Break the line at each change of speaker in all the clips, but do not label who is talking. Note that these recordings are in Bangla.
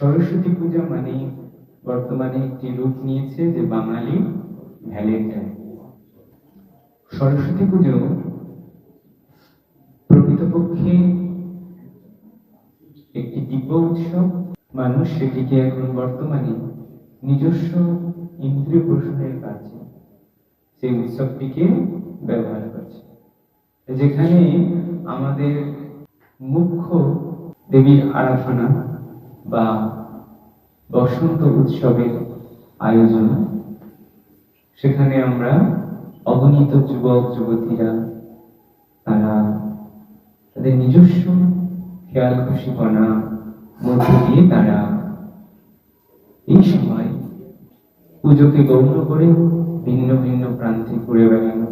সরস্বতী পূজা মানে বর্তমানে একটি রূপ নিয়েছে যে বাঙালি ভ্যালেন্টাইন সরস্বতী পুজো প্রকৃতপক্ষে একটি দিব্য উৎসব। মানুষ সেটিকে এখন বর্তমানে নিজস্ব ইন্দ্রিয় পোষণের কাছে সেই উৎসবটিকে ব্যবহার করছে। যেখানে আমাদের মুখ্য দেবীর আরাধনা বা বসন্ত উৎসবের আয়োজন। সেখানে আমরা অগণিত যুবক, যুবতীরা, তারা তাদের নিজস্ব খেয়াল খুশিপনা মধ্য দিয়ে তারা এই সময় পুজোকে গৌণ করে ভিন্ন ভিন্ন প্রান্তে ঘুরে বেড়ানো,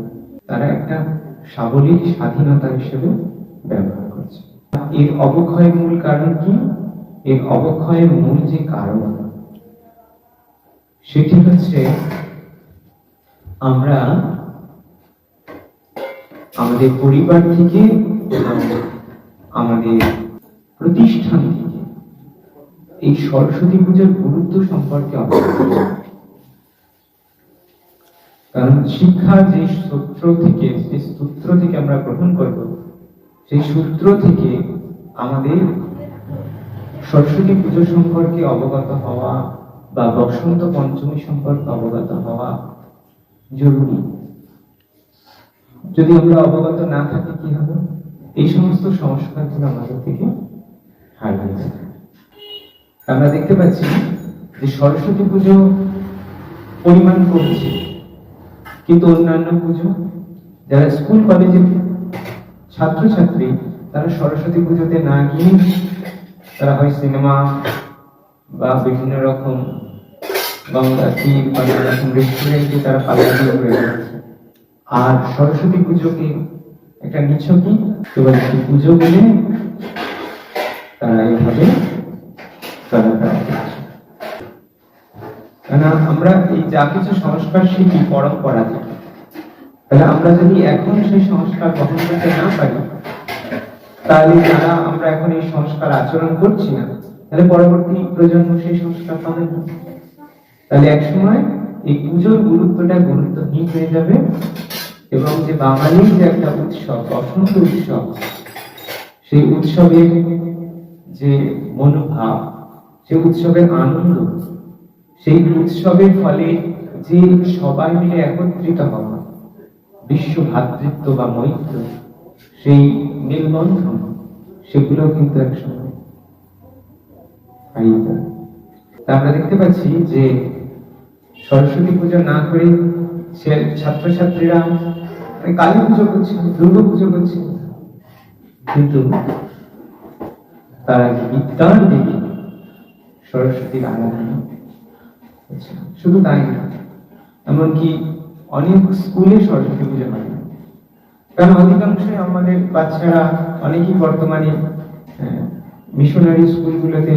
তারা একটা সাবলীল স্বাধীনতা হিসেবে ব্যবহার করছে। এর অবক্ষয়ের মূল কারণ কি? এর অবক্ষয়ের মূল যে কারণ, সেটি হচ্ছে আমরা আমাদের পরিবার থেকে আমাদের প্রতিষ্ঠান থেকে এই সরস্বতী পূজার গুরুত্ব সম্পর্কে কারণ শিক্ষা যে সূত্র থেকে, যে সূত্র থেকে আমরা গ্রহণ করব, সেই সূত্র থেকে আমাদের সরস্বতী পুজো সম্পর্কে অবগত হওয়া বা বসন্ত পঞ্চমী সম্পর্কে অবগত হওয়া জরুরি। যদি আমরা অবগত না থাকি, কি হবে? এই সমস্ত সংস্কারগুলো আমাদের থেকে হারিয়ে যাবে আমরা দেখতে পাচ্ছি যে সরস্বতী পুজো পরিমাণ কমছে, কিন্তু অন্যান্য পুজো, যারা স্কুল, কলেজের ছাত্রছাত্রী, তারা সরস্বতী পুজোতে না গিয়ে তারা হয় সিনেমা বা বিভিন্ন রকম গঙ্গা তীর বা বিভিন্ন রকম রেস্টুরেন্টে তারা করে আর সরস্বতী একটা একটি পুজো বলে তারা এইভাবে চলাফেরা করছে। কেন আমরা এই যা কিছু সংস্কার শিখি পরম্পরা থেকে, তাহলে আমরা যদি এখন সেই সংস্কার গ্রহণ করতে না পারি তাহলে যারা আমরা এখন এই সংস্কার আচরণ করছি না, তাহলে পরবর্তী প্রজন্ম সেই সংস্কার পাবে না। তাহলে একসময় এই পুজোর গুরুত্বটা গুরুত্বহীন হয়ে যাবে এবং যে বাঙালির যে একটা উৎসব বসন্ত উৎসব, সেই উৎসবের যে মনোভাব, সেই উৎসবের আনন্দ, সেই উৎসবের ফলে যে সবাই মিলে একত্রিত হওয়া বিশ্ব ভ্রাতৃত্ব বা মৈত্র সেই মেলবন্ধন সেগুলো কিন্তু একসময় হারিয়ে আমরা দেখতে পাচ্ছি যে সরস্বতী পুজো না করে সে ছাত্রছাত্রীরা মানে কালী পুজো করছে, দুর্গা পুজো করছে। কিন্তু তারা যে বিদ্যার দেবী সরস্বতীর আরাধনা শুধু তাই না এমনকি অনেক স্কুলে সরস্বতী পুজো হয়। কারণ অধিকাংশই আমাদের বাচ্চারা অনেকেই বর্তমানে মিশনারি স্কুলগুলোতে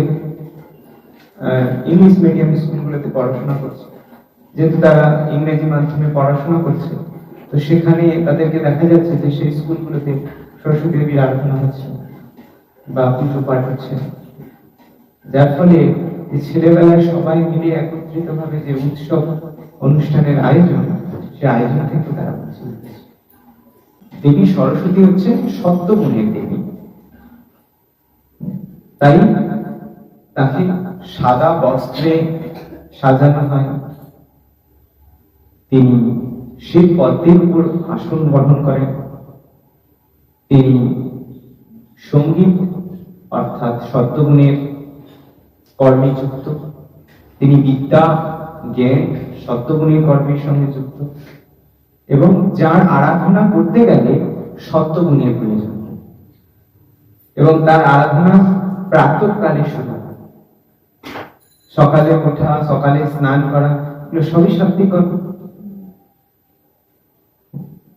ইংলিশ মিডিয়াম স্কুলগুলোতে পড়াশোনা করছে যেহেতু তারা ইংরেজি মাধ্যমে পড়াশোনা করছে, তো সেখানে তাদেরকে দেখা যাচ্ছে যে সেই স্কুলগুলোতে সরস্বতী দেবীর আরাধনা হচ্ছে বা পুজো পাঠ হচ্ছে যার ফলে ছেলেবেলায় সবাই মিলে একত্রিত ভাবে যে উৎসব অনুষ্ঠানের আয়োজন, সে আয়োজন থেকে তারা। দেবী সরস্বতী হচ্ছে সত্যগুণের দেবী। তাই তাকে সাদা বস্ত্রে সাজানো হয়। তিনি সেই পদ্মের উপর আসন গ্রহণ করেন। তিনি সংগীত অর্থাৎ সত্যগুণের কর্মে যুক্ত। তিনি বিদ্যা, জ্ঞান সত্যগুণের কর্মের সঙ্গে যুক্ত। এবং যার আরাধনা করতে গেলে সত্যগুণের প্রয়োজন। এবং তার আরাধনা প্রাতকালে শোনা সকালে ওঠা, সকালে স্নান করা, এগুলো সবই সাত্বিক কর্ম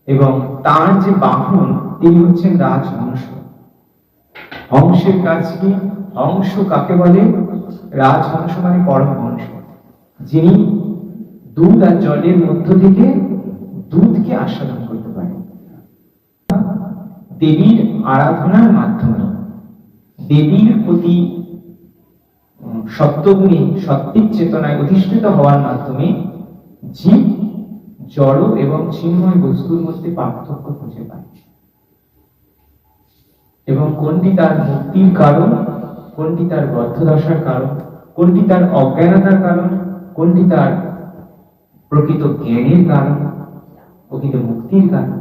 এবং তার যে বাহন, তিনি হচ্ছেন রাজহংস হংসের কাজ কি? হংস কাকে বলে? রাজহংস মানে পরমহংস যিনি দুধ আর জলের মধ্য থেকে দুধকে আস্বাদন করতে পারেন দেবীর আরাধনার মাধ্যমে দেবীর প্রতি সত্যগুণী সত্ত্বিক চেতনায় অধিষ্ঠিত হওয়ার মাধ্যমে জীব, জড় এবং চিন্ময় বস্তুর মধ্যে পার্থক্য খুঁজে পায়। এবং কোনটি তার মুক্তির কারণ, কোনটি তার বদ্ধদশার কারণ, কোনটি তার অজ্ঞানতার কারণ, কোনটি তার প্রকৃত জ্ঞানের কারণ প্রকৃত মুক্তির কারণ।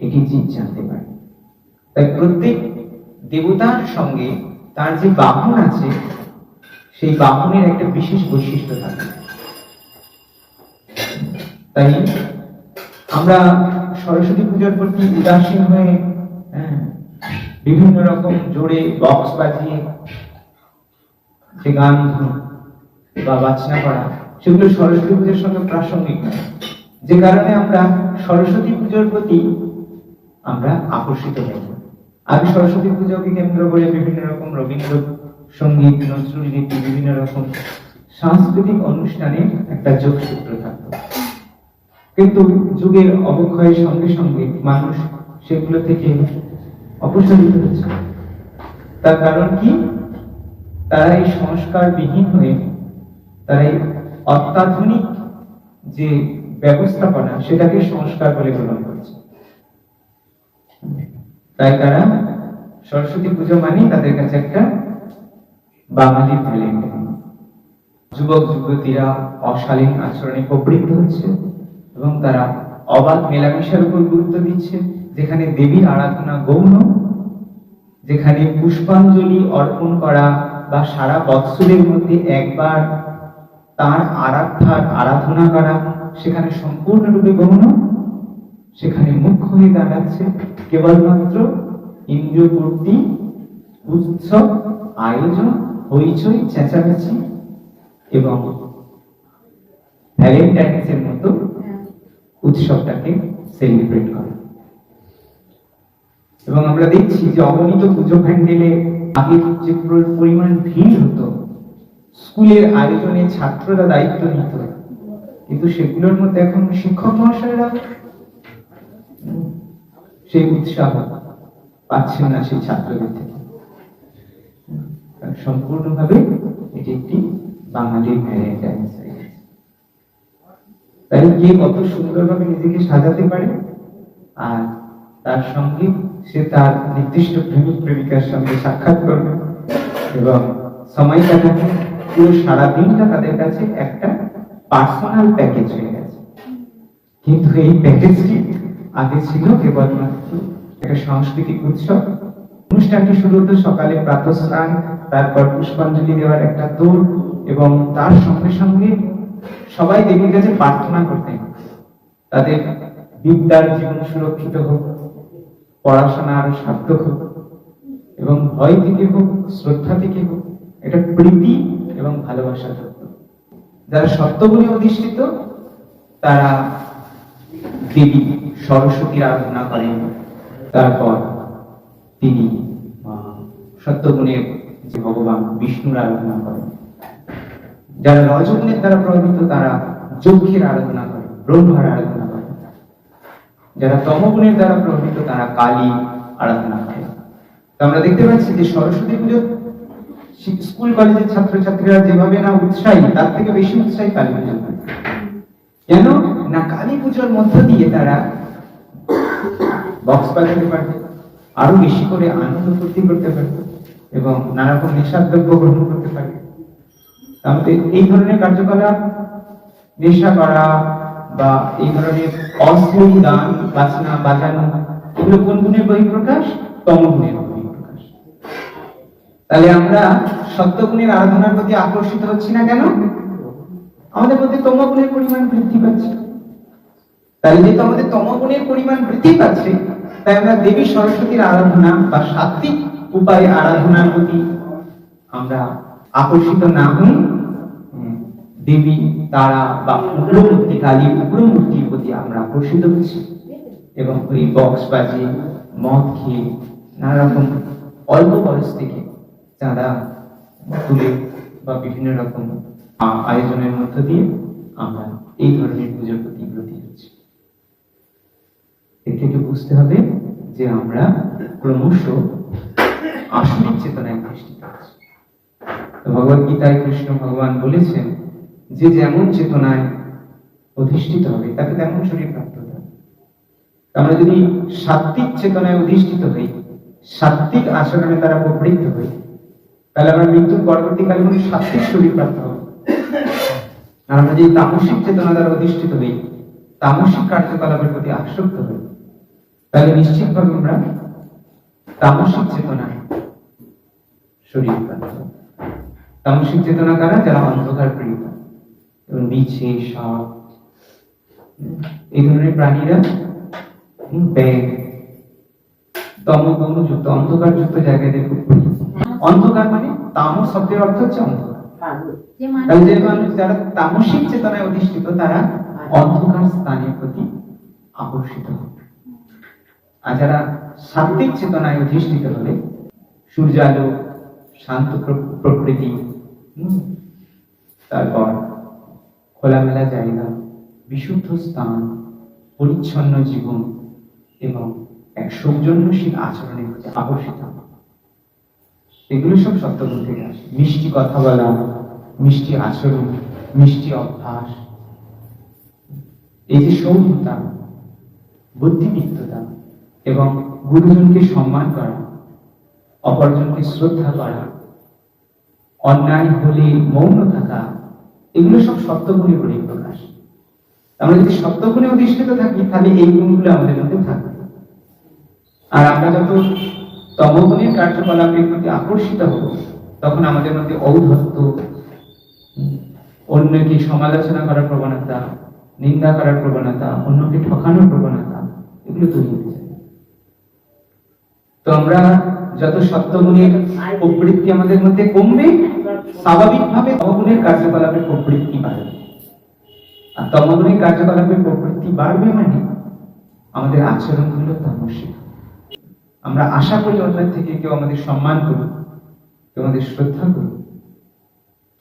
এটি জীব জানতে পারে। তাই প্রত্যেক দেবতার সঙ্গে তার যে বাহন আছে সেই বাহনের একটা বিশেষ বৈশিষ্ট্য থাকে। তাই আমরা সরস্বতী পুজোর প্রতি উদাসীন হয়ে হ্যাঁ, বিভিন্ন রকম জোরে বক্স বাজিয়ে যে গান বা বাজনা করা সেগুলো সরস্বতী পুজোর সঙ্গে প্রাসঙ্গিক নয়। যে কারণে আমরা সরস্বতী পুজোর প্রতি আমরা আকর্ষিত হই। আগে সরস্বতী পুজোকে কেন্দ্র করে বিভিন্ন রকম রবীন্দ্র সংগীত নজরুল গীতি বিভিন্ন রকম সাংস্কৃতিক অনুষ্ঠানে একটা যোগসূত্র থাকতো। কিন্তু যুগের অবক্ষয়ের সঙ্গে সঙ্গে মানুষ সেগুলো থেকে অপসারিত হচ্ছে। তার কারণ কি? তারা এই সংস্কার বিহীন হয়ে, তারা এই অত্যাধুনিক যে ব্যবস্থাপনা সেটাকে সংস্কার বলে গ্রহণ করছে। তাই তারা সরস্বতী পুজো মানে তাদের কাছে একটা বাঙালি ভ্যালেন্টাইন যুবক, যুবতীরা অশালীন আচরণে প্রবৃত্ত হচ্ছে এবং তারা অবাধ মেলামেশার উপর গুরুত্ব দিচ্ছে, যেখানে দেবীর আরাধনা গৌণ, যেখানে পুষ্পাঞ্জলি অর্পণ করা বা সারা বৎসরের মধ্যে একবার তার আরাধ্যার আরাধনা করা। সেখানে সম্পূর্ণরূপে গৌণ সেখানে মুখ্য হয়ে দাঁড়াচ্ছে কেবলমাত্র ইন্দ্রিয়পূর্তি উৎসব, আয়োজন, হইচই, চেঁচামেচি এবং ভ্যালেন্টাইন্সের মতো উৎসবটাকে সেলিব্রেট করে। এবং আমরা দেখছি যে অগণিত পুজো প্যান্ডেলে আগে যে পরিমাণ ভিড় হতো, স্কুলের আয়োজনে ছাত্ররা দায়িত্ব নিত। কিন্তু সেগুলোর মধ্যে এখন শিক্ষক মহাশয়রা সেই উৎসাহ পাচ্ছেন না সেই ছাত্রদের থেকে। সম্পূর্ণভাবে এটি একটি বাঙালির তাই কে কত সুন্দরভাবে নিজেকে সাজাতে পারে, আর তার সঙ্গে সে তার নির্দিষ্ট প্রেমিক প্রেমিকার সঙ্গে সাক্ষাৎ করবে এবং সময় কাটাবে। পুরো সারা দিনটা তাদের কাছে একটা পার্সোনাল প্যাকেজ হয়ে গেছে। কিন্তু এই প্যাকেজটি আগে ছিল কেবলমাত্র একটা সাংস্কৃতিক উৎসব। অনুষ্ঠানটি শুরু হতো সকালে প্রাতঃস্নান, তারপর পুষ্পাঞ্জলি দেওয়ার একটা দৌড় এবং তার সঙ্গে সঙ্গে সবাই দেবীর কাছে প্রার্থনা করতেন, তাদের বিদ্যার জীবন সুরক্ষিত হোক, পড়াশোনা আরও সার্থক হোক এবং ভয় থেকে হোক, শ্রদ্ধা থেকে হোক এটা প্রীতি এবং ভালোবাসা থাকতো যারা সত্যগুণে অধিষ্ঠিত, তারা দেবী সরস্বতীর আরাধনা করেন। তারপর তিনি সত্যগুণের যে ভগবান বিষ্ণুর আরাধনা করেন। যারা রজগুণের দ্বারা প্রভাবিত, তারা যজ্ঞের আরাধনা করে ব্রহ্মার আরাধনা করে যারা তমগুণের দ্বারা প্রভাবিত, তারা কালী আরাধনা করে তো আমরা দেখতে পাচ্ছি যে সরস্বতী পুজো স্কুল কলেজের ছাত্রছাত্রীরা যেভাবে না উৎসাহী, তার থেকে বেশি উৎসাহী কালী পুজো কেন? না কালী পুজোর মধ্য দিয়ে তারা বক্স বাজাতে পারবে, আরও বেশি করে আনন্দ ফুর্তি করতে পারবে এবং নানা রকম নেশাদ্রব্য গ্রহণ করতে পারবে। তাহলে এই ধরনের কার্যকলাপ, নেশা করা বা এই ধরনের অশ্লীল গান, বাজনা, বাজানো, এগুলো কোন গুণের বহিঃপ্রকাশ? তম গুণের বহিঃপ্রকাশ তাহলে আমরা সত্যগুণের আরাধনার প্রতি আকর্ষিত হচ্ছি না কেন? আমাদের মধ্যে তম গুণের পরিমাণ বৃদ্ধি পাচ্ছে। তাহলে যেহেতু আমাদের তম গুণের পরিমাণ বৃদ্ধি পাচ্ছে, তাই আমরা দেবী সরস্বতীর আরাধনা বা সাত্বিক উপায়ে আরাধনার প্রতি আমরা আকর্ষিত না হই। দেবী, তারা বা উগ্রমূর্তি কালী উগ্রমূর্তির প্রতি আমরা আকর্ষিত হচ্ছি। এবং ওই বক্স বাজিয়ে মদ খেয়ে নানা রকম অল্প বয়স থেকে চাঁদা তুলে বা বিভিন্ন রকম আয়োজনের মধ্য দিয়ে আমরা এই ধরনের পুজোর প্রতি ব্রতী হচ্ছি এর থেকে বুঝতে হবে যে আমরা ক্রমশ আসলিক চেতনায় দৃষ্টি পাচ্ছি ভগবত গীতায় কৃষ্ণ ভগবান বলেছেন, যে যেমন চেতনায় অধিষ্ঠিত হবে, তাকে তেমন শরীর প্রাপ্ত হবে। আমরা যদি সাত্বিক চেতনায় অধিষ্ঠিত হই সাত্বিক আচরণে তারা প্রবৃত্ত হই তাহলে আমরা মৃত্যুর পরবর্তীকালে কোনো সাত্বিক শরীর প্রাপ্ত হব। আর আমরা যদি তামসিক চেতনা দ্বারা অধিষ্ঠিত হই তামসিক কার্যকলাপের প্রতি আসক্ত হই তাহলে নিশ্চিতভাবে আমরা তামসিক চেতনায় শরীর প্রাপ্ত তামসিক চেতনা কারা? যারা অন্ধকার প্রিয় এবং বিছে সাপ এই ধরনের প্রাণীরা ব্যাগ হুম, ব্যাগ তমগমযুক্ত অন্ধকারযুক্ত জায়গায় প্রিয়। অন্ধকার মানে তামস শব্দের অর্থ হচ্ছে অন্ধকার।
যে মানুষ
যারা তামসিক চেতনায় অধিষ্ঠিত তারা অন্ধকার স্থানের প্রতি আকর্ষিত হবে। আর যারা সাত্বিক চেতনায় অধিষ্ঠিত হবে সূর্যালো শান্ত প্র- প্রকৃতি তারপর খোলামেলা জায়গা বিশুদ্ধ স্থান পরিচ্ছন্ন জীবন এবং এক সৌজন্যশীল আচরণের প্রতি আকর্ষিত হবে। এগুলো সব সত্যগুণ থেকে আসে মিষ্টি কথা বলা, মিষ্টি আচরণ, মিষ্টি অভ্যাস। এই যে সৌম্যতা বুদ্ধিমিত্ততা এবং গুরুজনকে সম্মান করা, অপরজনকে শ্রদ্ধা করা, অন্যায় হলে মৌন থাকা, এগুলো সব সত্যগুণের পরিপ্রকাশ আমরা যদি সত্যগুণে অধিষ্ঠিত থাকি, তাহলে এই গুণগুলো আমাদের মধ্যে থাকবে। আর আমরা যত তমগুণের কার্যকলাপের প্রতি আকর্ষিত হব। তখন আমাদের মধ্যে ঔদ্ধত্য অন্যকে সমালোচনা করার প্রবণতা, নিন্দা করার প্রবণতা, অন্যকে ঠকানোর প্রবণতা, এগুলো তৈরি হয়ে যায় তো আমরা যত সত্যগুণের প্রবৃত্তি আমাদের মধ্যে কমবে, স্বাভাবিকভাবে তমগুণের কার্যকলাপের প্রবৃত্তি বাড়বে। আর তমগুণের কার্যকলাপের প্রবৃত্তি বাড়বে মানে আমাদের আচরণগুলো তামসিক। আমরা আশা করি অন্যের থেকে কেউ আমাদের সম্মান করুক, কেউ আমাদের শ্রদ্ধা করুক,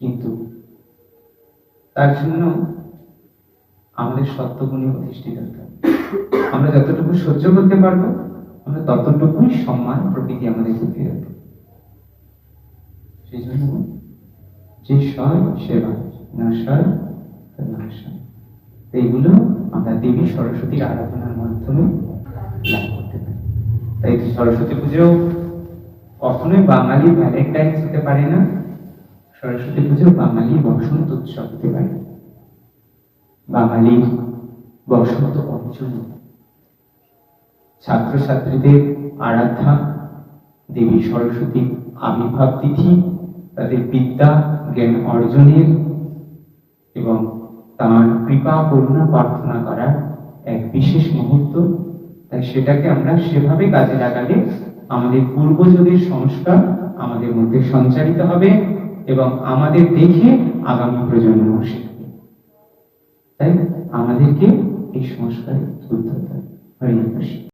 কিন্তু তার জন্য আমাদের সত্যগুণে হবে। আমরা যতটুকু সহ্য করতে পারব, আমরা ততটুকুই সম্মান প্রকৃতি আমাদের সেই জন্য যে সয় সেবা, না সয় না এইগুলো আমরা দেবী সরস্বতীর আরাধনার মাধ্যমে লাভ তাই সরস্বতী পুজো কখনোই বাঙালি ভ্যালেন্টাইন্স হতে পারে না সরস্বতী পুজো বাঙালি বসন্ত উৎসব হতে পারে। বাঙালি বসন্ত পঞ্চমী ছাত্রছাত্রীদের আরাধ্যা, দেবী সরস্বতীর আবির্ভাব তিথি, তাদের বিদ্যা, জ্ঞান অর্জনের এবং তার কৃপা, করুণা প্রার্থনা করার এক বিশেষ মুহূর্ত তাই সেটাকে আমরা সেভাবে কাজে লাগালে আমাদের পূর্ব যদি সংস্কার আমাদের মধ্যে সঞ্চারিত হবে এবং আমাদের দেখে আগামী প্রজন্ম শিখবে। তাই আমাদেরকে এই সংস্কারে তুলতে হবে।